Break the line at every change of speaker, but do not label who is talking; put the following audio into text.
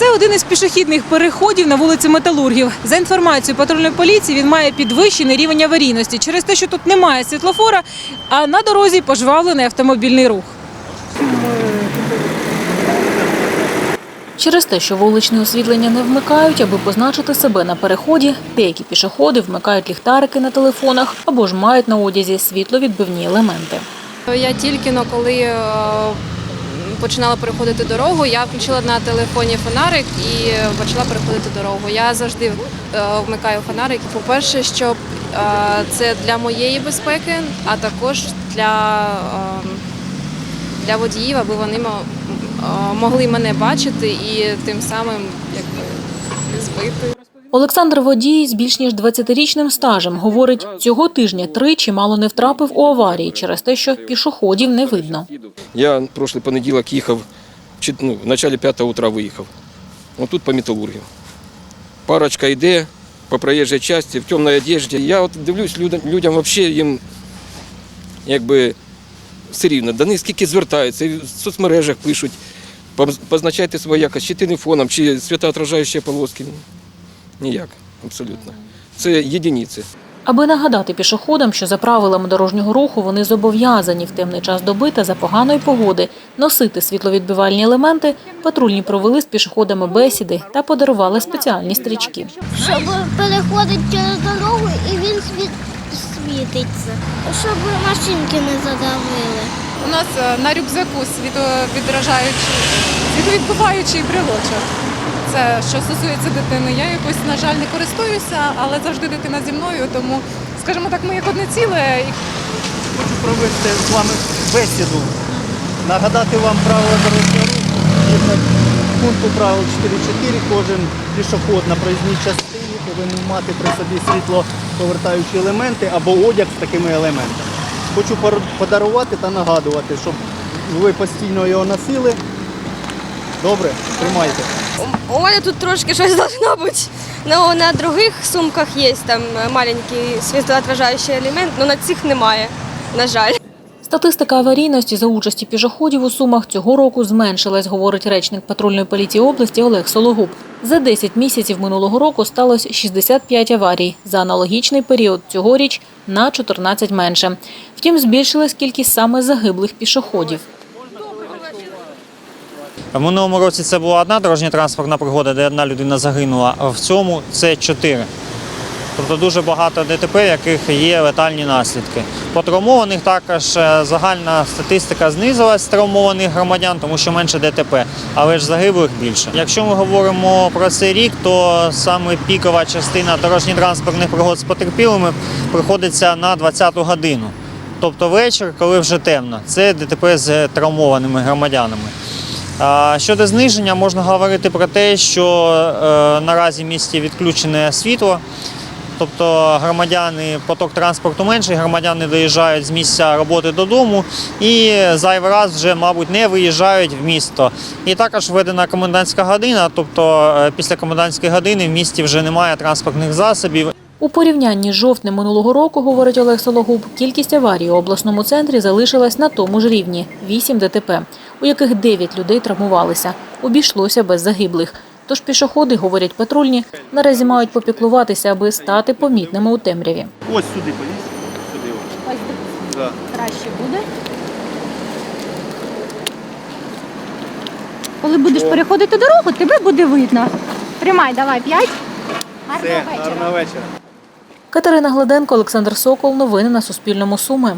Це один із пішохідних переходів на вулиці Металургів. За інформацією патрульної поліції, він має підвищений рівень аварійності через те, що тут немає світлофора, а на дорозі пожвавлений автомобільний рух. Через те, що вуличне освітлення не вмикають, аби позначити себе на переході, деякі пішоходи вмикають ліхтарики на телефонах або ж мають на одязі світловідбивні елементи.
Я тільки но коли е, починала переходити дорогу, я включила на телефоні фонарик і почала переходити дорогу. Я завжди е, вмикаю фонарик. По-перше, щоб е, це для моєї безпеки, а також для, е, для водіїв, аби вони мо- е, могли мене бачити і тим самим якби збити.
Олександр Водій з більш ніж 20-річним стажем говорить, цього тижня тричі мало не втрапив у аварії через те, що пішоходів не видно.
Я прошлий понеділок їхав, ну, в началі 5 утра виїхав. Отут по металургії. Парочка йде по проїжджій частині в темній одежді. Я от дивлюсь, людям, людям взагалі їм якби все рівно. До них скільки звертаються, в соцмережах пишуть, позначайте свою якість, чи телефоном, чи світоотражаючі полоски. Ніяк, абсолютно. Це єдиниці.
Аби нагадати пішоходам, що за правилами дорожнього руху вони зобов'язані в темний час доби та за поганої погоди носити світловідбивальні елементи, патрульні провели з пішоходами бесіди та подарували спеціальні стрічки.
щоб переходить через дорогу і він світ... світиться, щоб машинки не задавили.
У нас е, на рюкзаку світовідражаючий, світовідбиваючий брелочок. Це що стосується дитини. Я якось, на жаль, не користуюся, але завжди дитина зі мною, тому, скажімо так, ми як одне ціле.
Хочу провести з вами бесіду, нагадати вам правила дорожнього руху. Пункту правил 4.4 кожен пішоход на проїзній частині повинен мати при собі світло повертаючі елементи або одяг з такими елементами. Хочу подарувати та нагадувати, щоб ви постійно його носили. Добре, тримайте.
У мене тут трошки щось должно бути. Ну, на других сумках є там маленький світлоотражаючий елемент, але на цих немає, на жаль.
Статистика аварійності за участі пішоходів у Сумах цього року зменшилась, говорить речник патрульної поліції області Олег Сологуб. За 10 місяців минулого року сталося 65 аварій. За аналогічний період цьогоріч на 14 менше. Втім, збільшилась кількість саме загиблих пішоходів.
В минулому році це була одна дорожня транспортна пригода, де одна людина загинула, а в цьому це чотири. Тобто дуже багато ДТП, яких є летальні наслідки. По травмованих також е, загальна статистика знизилась травмованих громадян, тому що менше ДТП, але ж загиблих більше. Якщо ми говоримо про цей рік, то саме пікова частина дорожньо-транспортних пригод з потерпілими приходиться на 20-ту годину. Тобто вечір, коли вже темно. Це ДТП з травмованими громадянами. Щодо зниження, можна говорити про те, що е, наразі в місті відключене світло. Тобто громадяни, поток транспорту менший, громадяни доїжджають з місця роботи додому і зайвий раз вже, мабуть, не виїжджають в місто. І також введена комендантська година, тобто е, після комендантської години в місті вже немає транспортних засобів.
У порівнянні з жовтнем минулого року, говорить Олег Сологуб, кількість аварій у обласному центрі залишилась на тому ж рівні – 8 ДТП, у яких 9 людей травмувалися. Обійшлося без загиблих. Тож пішоходи, говорять патрульні, наразі мають попіклуватися, аби стати помітними у темряві.
Ось сюди повісь. Сюди. Ось. Да.
краще буде. Коли будеш переходити дорогу, тебе буде видно. Тримай, давай, п'ять. Гарного вечора.
гарного вечора.
Катерина Гладенко, Олександр Сокол. Новини на Суспільному. Суми.